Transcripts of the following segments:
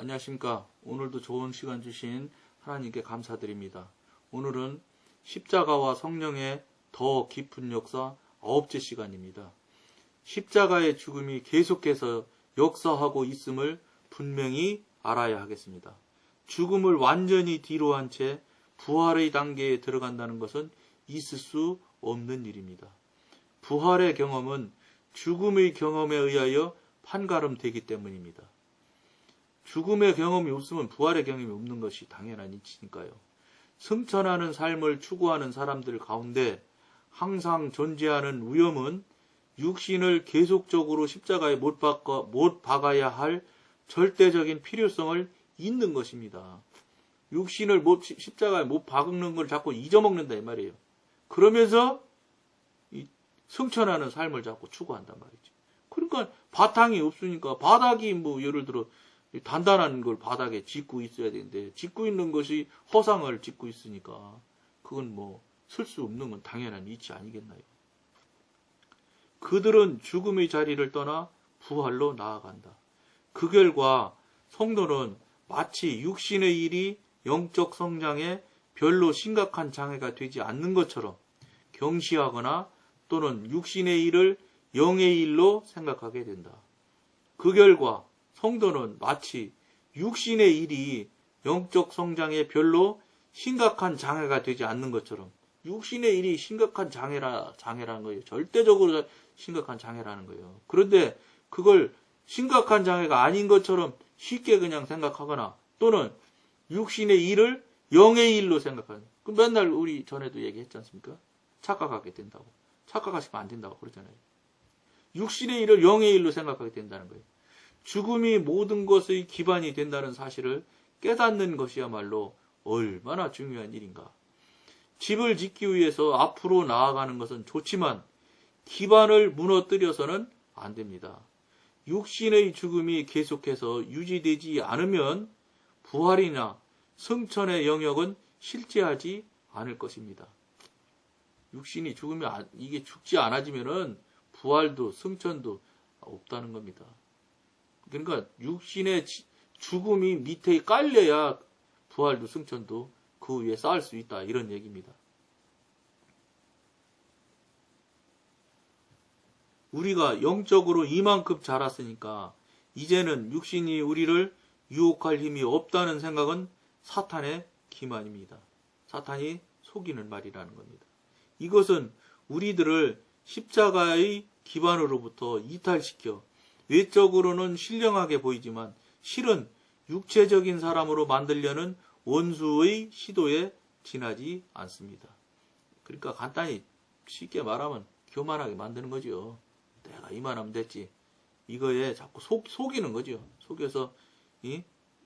안녕하십니까. 오늘도 좋은 시간 주신 하나님께 감사드립니다. 오늘은 십자가와 성령의 더 깊은 역사 아홉째 시간입니다. 십자가의 죽음이 계속해서 역사하고 있음을 분명히 알아야 하겠습니다. 죽음을 완전히 뒤로 한 채 부활의 단계에 들어간다는 것은 있을 수 없는 일입니다. 부활의 경험은 죽음의 경험에 의하여 판가름되기 때문입니다. 죽음의 경험이 없으면 부활의 경험이 없는 것이 당연한 이치니까요. 승천하는 삶을 추구하는 사람들 가운데 항상 존재하는 위험은 육신을 계속적으로 십자가에 못, 박아, 못 박아야 할 절대적인 필요성을 잊는 것입니다. 육신을 못, 십자가에 못 박는 걸 자꾸 잊어먹는다 이 말이에요. 그러면서 이 승천하는 삶을 자꾸 추구한단 말이죠. 그러니까 바탕이 없으니까 바닥이 뭐 예를 들어 단단한 걸 바닥에 짓고 있어야 되는데 짓고 있는 것이 허상을 짓고 있으니까 그건 뭐 쓸 수 없는 건 당연한 이치 아니겠나요? 그들은 죽음의 자리를 떠나 부활로 나아간다. 그 결과 성도는 마치 육신의 일이 영적 성장에 별로 심각한 장애가 되지 않는 것처럼 경시하거나 또는 육신의 일을 영의 일로 생각하게 된다. 그 결과 성도는 마치 육신의 일이 영적 성장에 별로 심각한 장애가 되지 않는 것처럼 육신의 일이 심각한 장애라 장애라는 거예요. 절대적으로 심각한 장애라는 거예요. 그런데 그걸 심각한 장애가 아닌 것처럼 쉽게 그냥 생각하거나 또는 육신의 일을 영의 일로 생각하는. 그 맨날 우리 전에도 얘기했지 않습니까? 착각하게 된다고. 착각하시면 안 된다고 그러잖아요. 육신의 일을 영의 일로 생각하게 된다는 거예요. 죽음이 모든 것의 기반이 된다는 사실을 깨닫는 것이야말로 얼마나 중요한 일인가. 집을 짓기 위해서 앞으로 나아가는 것은 좋지만 기반을 무너뜨려서는 안 됩니다. 육신의 죽음이 계속해서 유지되지 않으면 부활이나 성천의 영역은 실제하지 않을 것입니다. 육신이 죽으면 안- 이게 죽지 않아지면은 부활도 성천도 없다는 겁니다. 그러니까 육신의 지- 죽음이 밑에 깔려야 부활도 승천도 그 위에 쌓을 수 있다 이런 얘기입니다. 우리가 영적으로 이만큼 자랐으니까 이제는 육신이 우리를 유혹할 힘이 없다는 생각은 사탄의 기만입니다. 사탄이 속이는 말이라는 겁니다. 이것은 우리들을 십자가의 기반으로부터 이탈시켜 외적으로는 신령하게 보이지만 실은 육체적인 사람으로 만들려는 원수의 시도에 지나지 않습니다. 그러니까 간단히 쉽게 말하면 교만하게 만드는 거죠. 내가 이만하면 됐지. 이거에 자꾸 속, 속이는 거죠. 속여서 이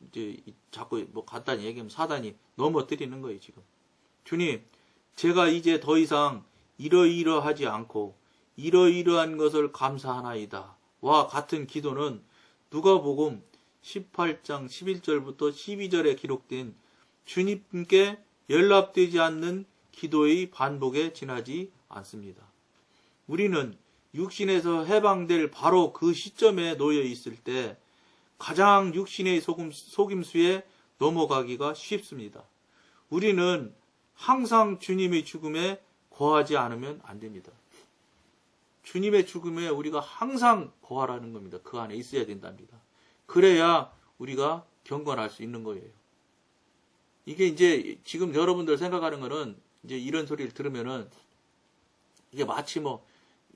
이제 이 자꾸 뭐 간단히 얘기하면 사단이 넘어뜨리는 거예요, 지금. 주님, 제가 이제 더 이상 이러이러하지 않고 이러이러한 것을 감사하나이다. 와 같은 기도는 누가복음 18장 11절부터 12절에 기록된 주님께 연락되지 않는 기도의 반복에 지나지 않습니다. 우리는 육신에서 해방될 바로 그 시점에 놓여 있을 때 가장 육신의 속임, 속임수에 넘어가기가 쉽습니다. 우리는 항상 주님의 죽음에 거하지 않으면 안 됩니다. 주님의 죽음에 우리가 항상 거하라는 겁니다. 그 안에 있어야 된답니다. 그래야 우리가 경건할 수 있는 거예요. 이게 이제 지금 여러분들 생각하는 거는 이제 이런 소리를 들으면은 이게 마치 뭐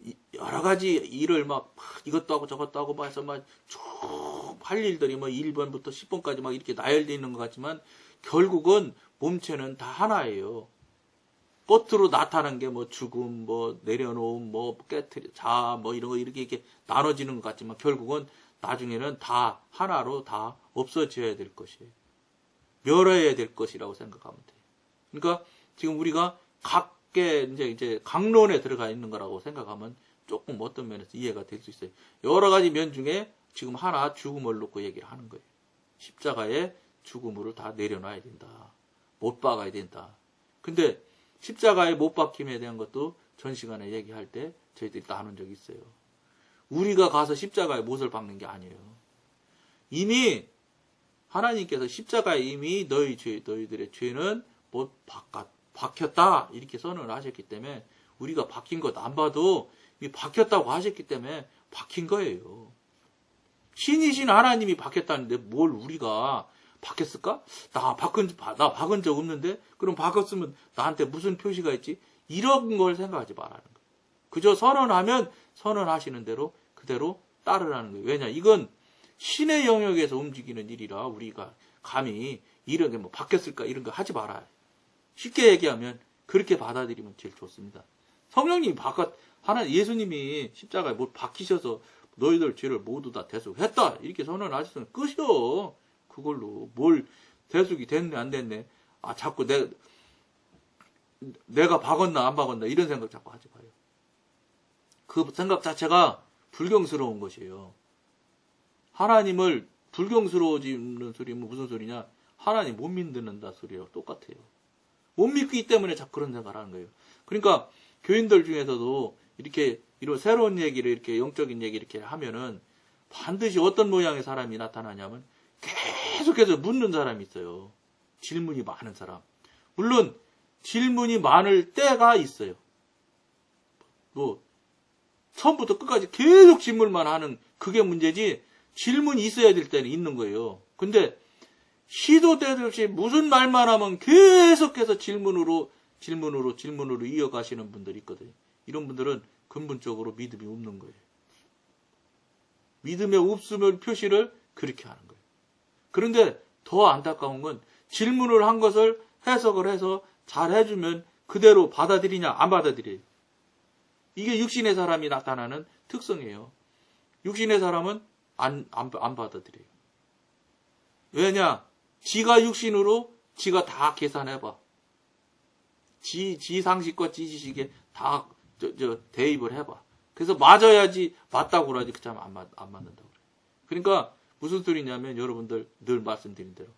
이- 여러 가지 일을 막, 막 이것도 하고 저것도 하고 막 해서 막 쭉 할 일들이 뭐 1번부터 10번까지 막 이렇게 나열되어 있는 것 같지만 결국은 몸체는 다 하나예요. 겉으로 나타난 게 뭐 죽음, 뭐 내려놓음, 뭐 깨트려, 자, 뭐 이런 거 이렇게 이렇게 나눠지는 것 같지만 결국은 나중에는 다 하나로 다 없어져야 될 것이에요. 멸해야 될 것이라고 생각하면 돼요. 그러니까 지금 우리가 각계 이제 이제 강론에 들어가 있는 거라고 생각하면 조금 어떤 면에서 이해가 될 수 있어요. 여러 가지 면 중에 지금 하나 죽음을 놓고 얘기를 하는 거예요. 십자가에 죽음으로 다 내려놔야 된다. 못 박아야 된다. 근데 십자가에 못 박힘에 대한 것도 전 시간에 얘기할 때 저희들이 나눈 적이 있어요. 우리가 가서 십자가에 못을 박는 게 아니에요. 이미 하나님께서 십자가에 이미 너희 죄, 너희들의 죄는 못 바깥, 박혔다. 이렇게 선언을 하셨기 때문에 우리가 박힌 것 안 봐도 이 박혔다고 하셨기 때문에 박힌 거예요. 신이신 하나님이 박혔다는데 뭘 우리가 박혔을까? 나 박은, 나 박은 적 없는데? 그럼 박았으면 나한테 무슨 표시가 있지? 이런 걸 생각하지 말라는 거예요. 그저 선언하면 선언하시는 대로 그대로 따르라는 거예요. 왜냐? 이건 신의 영역에서 움직이는 일이라 우리가 감히 이런 게 뭐 바뀌었을까 이런 거 하지 말아요. 쉽게 얘기하면 그렇게 받아들이면 제일 좋습니다. 성령님이 바깥 하나 예수님이 십자가에 못 박히셔서 너희들 죄를 모두 다 대속했다 이렇게 선언하셨으면 끝이요. 그걸로 뭘 대속이 됐네 안 됐네. 아 자꾸 내 내가 박았나 안 박았나 이런 생각 자꾸 하지 마요. 그 생각 자체가 불경스러운 것이에요. 하나님을 불경스러워지는 소리면 무슨 소리냐? 하나님 못 믿는다 소리랑 똑같아요. 못 믿기 때문에 자꾸 그런 생각을 하는 거예요. 그러니까 교인들 중에서도 이렇게 이런 새로운 얘기를 이렇게 영적인 얘기 이렇게 하면은 반드시 어떤 모양의 사람이 나타나냐면 계속해서 묻는 사람이 있어요. 질문이 많은 사람. 물론 질문이 많을 때가 있어요. 뭐 처음부터 끝까지 계속 질문만 하는 그게 문제지 질문이 있어야 될 때는 있는 거예요. 근데 시도 때도 없이 무슨 말만 하면 계속해서 질문으로 질문으로 질문으로 이어가시는 분들이 있거든요. 이런 분들은 근본적으로 믿음이 없는 거예요. 믿음의 없음을 표시를 그렇게 하는 거예요. 그런데 더 안타까운 건 질문을 한 것을 해석을 해서 잘 해주면 그대로 받아들이냐 안 받아들여요. 이게 육신의 사람이 나타나는 특성이에요. 육신의 사람은 안, 안, 안 받아들여요. 왜냐? 지가 육신으로 지가 다 계산해봐. 지, 지 상식과 지 지식에 다, 저, 저, 대입을 해봐. 그래서 맞아야지 맞다고 그러지. 그 참 안, 맞, 안 맞는다고 그래. 그러니까 무슨 소리냐면 여러분들 늘 말씀드린 대로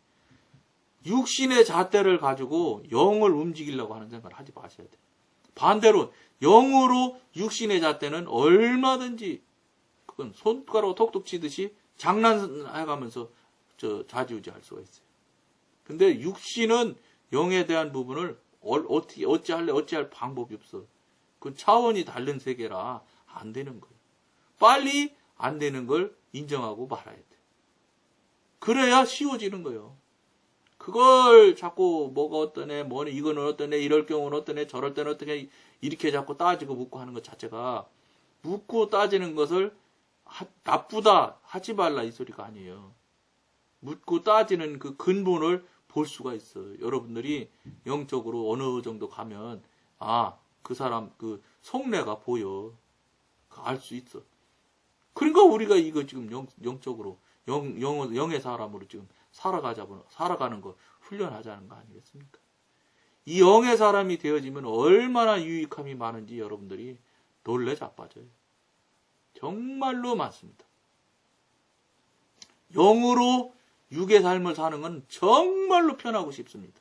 육신의 잣대를 가지고 영을 움직이려고 하는 생각을 하지 마셔야 돼요. 반대로 영으로 육신의 잣대는 얼마든지 그건 손가락 톡톡 치듯이 장난해가면서 저 좌지우지 할 수가 있어요. 근데 육신은 영에 대한 부분을 어, 어떻게 어찌할래 어찌할 방법이 없어. 그건 차원이 다른 세계라 안 되는 거예요. 빨리 안 되는 걸 인정하고 말아야 돼. 그래야 쉬워지는 거예요. 그걸 자꾸 뭐가 어떠네, 뭐는 이거는 어떠네, 이럴 경우는 어떠네, 저럴 때는 어떠네, 이렇게 자꾸 따지고 묻고 하는 것 자체가 묻고 따지는 것을 하- 나쁘다, 하지 말라 이 소리가 아니에요. 묻고 따지는 그 근본을 볼 수가 있어요. 여러분들이 영적으로 어느 정도 가면, 아, 그 사람 그 속내가 보여. 알 수 있어. 그러니까 우리가 이거 지금 영, 영적으로, 영, 영, 영의 사람으로 지금 살아가자고, 살아가는 거 훈련하자는 거 아니겠습니까? 이 영의 사람이 되어지면 얼마나 유익함이 많은지 여러분들이 놀래 자빠져요. 정말로 많습니다. 영으로 육의 삶을 사는 건 정말로 편하고 싶습니다.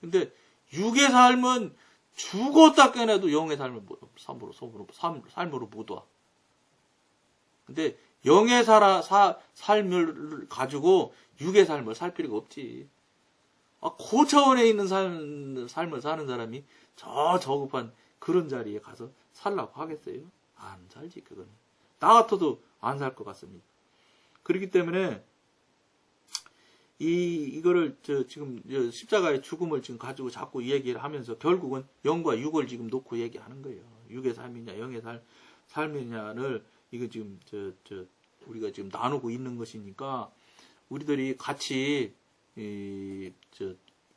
근데 육의 삶은 죽었다 깨내도 영의 삶을 못, 삶으로, 삶으로, 삶, 삶으로 못 와. 근데 영의 살아, 사, 삶을 가지고 육의 삶을 살 필요가 없지. 아, 그 차원에 있는 삶, 삶을 사는 사람이 저 저급한 그런 자리에 가서 살라고 하겠어요? 안 살지, 그거는. 나 같아도 안 살 것 같습니다. 그렇기 때문에, 이, 이거를, 저, 지금, 저 십자가의 죽음을 지금 가지고 자꾸 얘기를 하면서 결국은 영과 육을 지금 놓고 얘기하는 거예요. 육의 삶이냐, 영의 삶, 삶이냐를, 이거 지금, 저, 저, 우리가 지금 나누고 있는 것이니까, 우리들이 같이, 이, 저,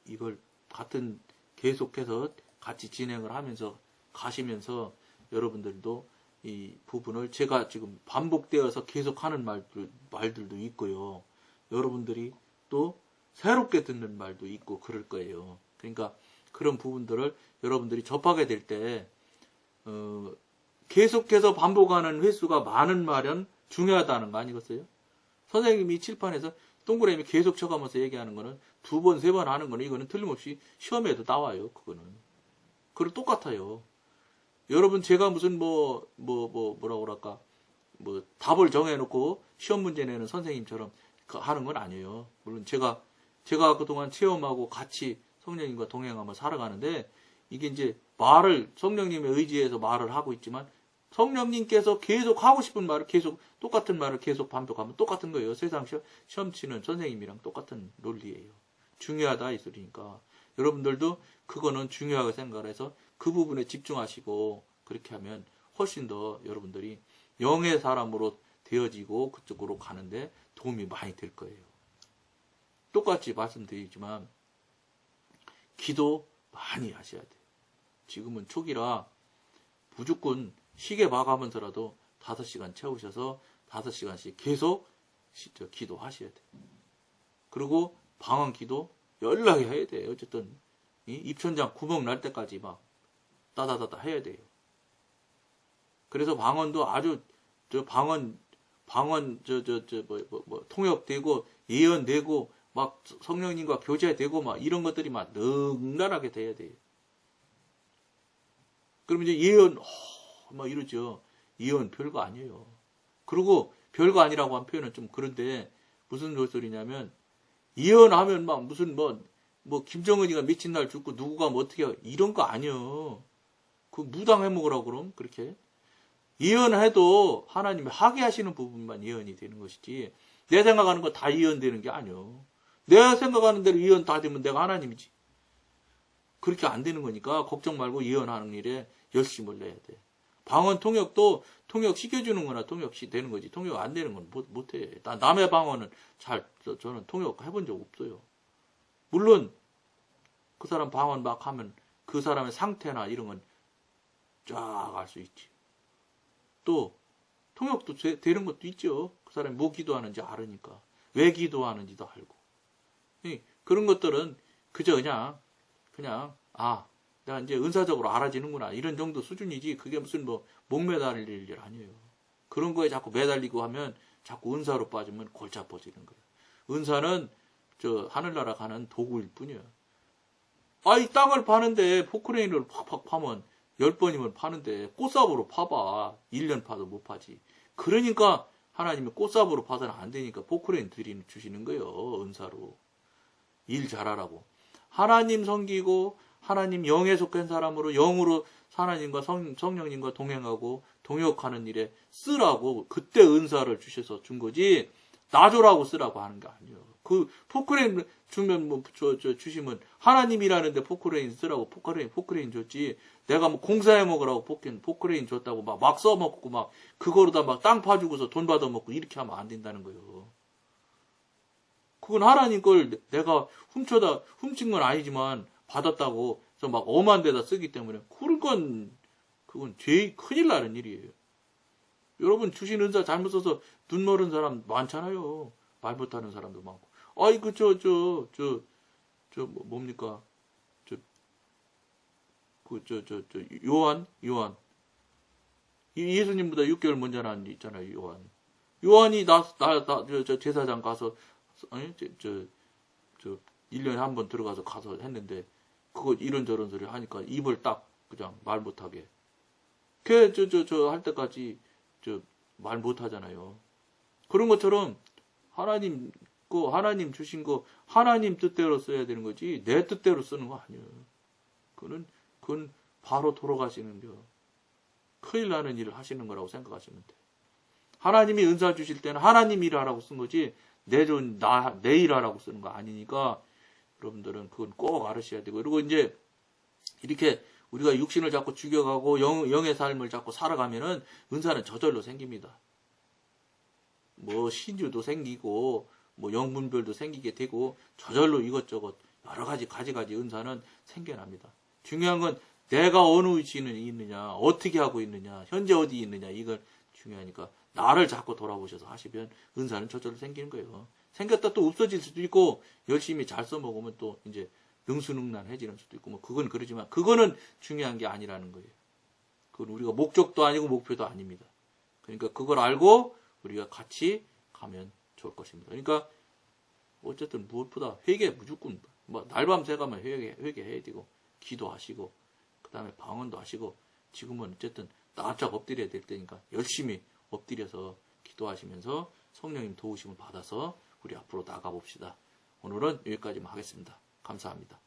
이걸 같은 계속해서 같이 진행을 하면서 가시면서 여러분들도 이 부분을 제가 지금 반복되어서 계속 하는 말들, 말들도 있고요. 여러분들이 또 새롭게 듣는 말도 있고 그럴 거예요. 그러니까 그런 부분들을 여러분들이 접하게 될 때, 어, 계속해서 반복하는 횟수가 많은 말은 중요하다는 거 아니겠어요? 선생님이 칠판에서 동그라미 계속 쳐가면서 얘기하는 거는 두 번, 세 번 하는 거는 이거는 틀림없이 시험에도 나와요. 그거는. 그럼 똑같아요. 여러분 제가 무슨 뭐, 뭐, 뭐, 뭐라 그럴까. 뭐 답을 정해놓고 시험 문제 내는 선생님처럼 그- 하는 건 아니에요. 물론 제가 제가 그동안 체험하고 같이 성령님과 동행하며 살아가는데 이게 이제 말을 성령님의 의지에서 말을 하고 있지만 성령님께서 계속 하고 싶은 말을 계속 똑같은 말을 계속 반복하면 똑같은 거예요. 세상 시험, 시험 치는 선생님이랑 똑같은 논리예요. 중요하다 이 소리니까 여러분들도 그거는 중요하게 생각을 해서 그 부분에 집중하시고 그렇게 하면 훨씬 더 여러분들이 영의 사람으로 되어지고 그쪽으로 가는데 도움이 많이 될 거예요. 똑같이 말씀드리지만 기도 많이 하셔야 돼요. 지금은 초기라 무조건 시계 봐가면서라도 5시간 채우셔서 5시간씩 계속 기도하셔야 돼요. 그리고 방언 기도 연락이 해야 돼요. 어쨌든 이 입천장 구멍 날 때까지 막 따다다다 해야 돼요. 그래서 방언도 아주 저 방언 방언 저 저 저 뭐 뭐 뭐 통역되고 예언되고 막 성령님과 교제되고 막 이런 것들이 막 능란하게 돼야 돼요. 그러면 이제 예언 어, 막 이러죠. 예언 별거 아니에요. 그리고 별거 아니라고 한 표현은 좀 그런데 무슨 소리냐면 예언하면 막 무슨 뭐 뭐 김정은이가 미친 날 죽고 누구가 뭐 어떻게 이런 거 아니에요. 그 무당 해 먹으라고 그럼 그렇게 예언해도 하나님이 하게 하시는 부분만 예언이 되는 것이지 내 생각하는 거 다 예언되는 게 아니요. 내가 생각하는 대로 예언 다 되면 내가 하나님이지. 그렇게 안 되는 거니까 걱정 말고 예언하는 일에 열심을 내야 돼. 방언 통역도 통역 시켜주는 거나 통역 시 되는 거지. 통역 안 되는 건 못, 못 해. 나 남의 방언은 잘, 저, 저는 통역 해본 적 없어요. 물론, 그 사람 방언 막 하면 그 사람의 상태나 이런 건 쫙 알 수 있지. 또, 통역도 되, 되는 것도 있죠. 그 사람이 뭐 기도하는지 알으니까. 왜 기도하는지도 알고. 이, 그런 것들은 그저 그냥, 그냥, 아, 내가 이제 은사적으로 알아지는구나. 이런 정도 수준이지. 그게 무슨 뭐, 목 매달릴 일 아니에요. 그런 거에 자꾸 매달리고 하면 자꾸 은사로 빠지면 골치 아파지는 거예요. 은사는 저 하늘나라 가는 도구일 뿐이에요. 아, 이 땅을 파는데 포크레인을 팍팍 파면 열 번이면 파는데 꽃삽으로 파봐. 1년 파도 못 파지. 그러니까 하나님이 꽃삽으로 파서는 안 되니까 포크레인 드리는 주시는 거예요. 은사로. 일 잘하라고. 하나님 섬기고 하나님 영에 속한 사람으로 영으로 하나님과 성, 성령님과 동행하고 동역하는 일에 쓰라고 그때 은사를 주셔서 준 거지 나줘라고 쓰라고 하는 게 아니에요. 그 포크레인 주면 뭐 저, 저 주시면 하나님이라는데 포크레인 쓰라고 포크레인 포크레인 줬지 내가 뭐 공사해 먹으라고 포크레인 포크레인 줬다고 막 막 써먹고 막 그거로다 막 땅 파주고서 돈 받아 먹고 이렇게 하면 안 된다는 거예요. 그건 하나님 걸 내가 훔쳐다 훔친 건 아니지만 받았다고 저막 엄한 데다 쓰기 때문에 그런 건 그건 죄 큰일 나는 일이에요. 여러분 주신 은사 잘못 써서 눈 멀은 사람 많잖아요. 말 못하는 사람도 많고. 아이 그저 저 저 저 뭡니까 저 그 저 저 저 요한 요한 이 예수님보다 6개월 먼저 난 있잖아요 요한. 요한이 나나나저 제사장 가서 아니 저저 저 1년에 한 번 들어가서 가서 했는데 그거 이런저런 소리 하니까 입을 딱 그냥 말 못하게. 걔 저 저 저 할 때까지 저 말 못하잖아요. 그런 것처럼 하나님 그 하나님 주신 거 하나님 뜻대로 써야 되는 거지 내 뜻대로 쓰는 거 아니에요. 그는 그건 바로 돌아가시는 거 큰일 나는 일을 하시는 거라고 생각하시면 돼. 하나님이 은사 주실 때는 하나님 일하라고 쓴 거지 내존나내 일 하라고 쓰는 거 아니니까 여러분들은 그건 꼭 알으셔야 되고 그리고 이제 이렇게 우리가 육신을 자꾸 죽여가고 영, 영의 삶을 자꾸 살아가면은 은사는 저절로 생깁니다. 뭐 신주도 생기고 뭐 영분별도 생기게 되고 저절로 이것저것 여러 가지 가지가지 은사는 생겨납니다. 중요한 건 내가 어느 위치에 있느냐, 어떻게 하고 있느냐, 현재 어디 있느냐 이걸 중요하니까 나를 자꾸 돌아보셔서 하시면 은사는 저절로 생기는 거예요. 생겼다 또 없어질 수도 있고 열심히 잘 써먹으면 또 이제 능수능란해지는 수도 있고 뭐 그건 그러지만 그거는 중요한 게 아니라는 거예요. 그건 우리가 목적도 아니고 목표도 아닙니다. 그러니까 그걸 알고 우리가 같이 가면 좋을 것입니다. 그러니까 어쨌든 무엇보다 회개 무조건 뭐 날밤 새가면 회개 회개해야 되고 기도하시고 그다음에 방언도 하시고 지금은 어쨌든 납작 엎드려야 될 때니까 열심히 엎드려서 기도하시면서 성령님 도우심을 받아서 우리 앞으로 나가봅시다. 오늘은 여기까지만 하겠습니다. 감사합니다.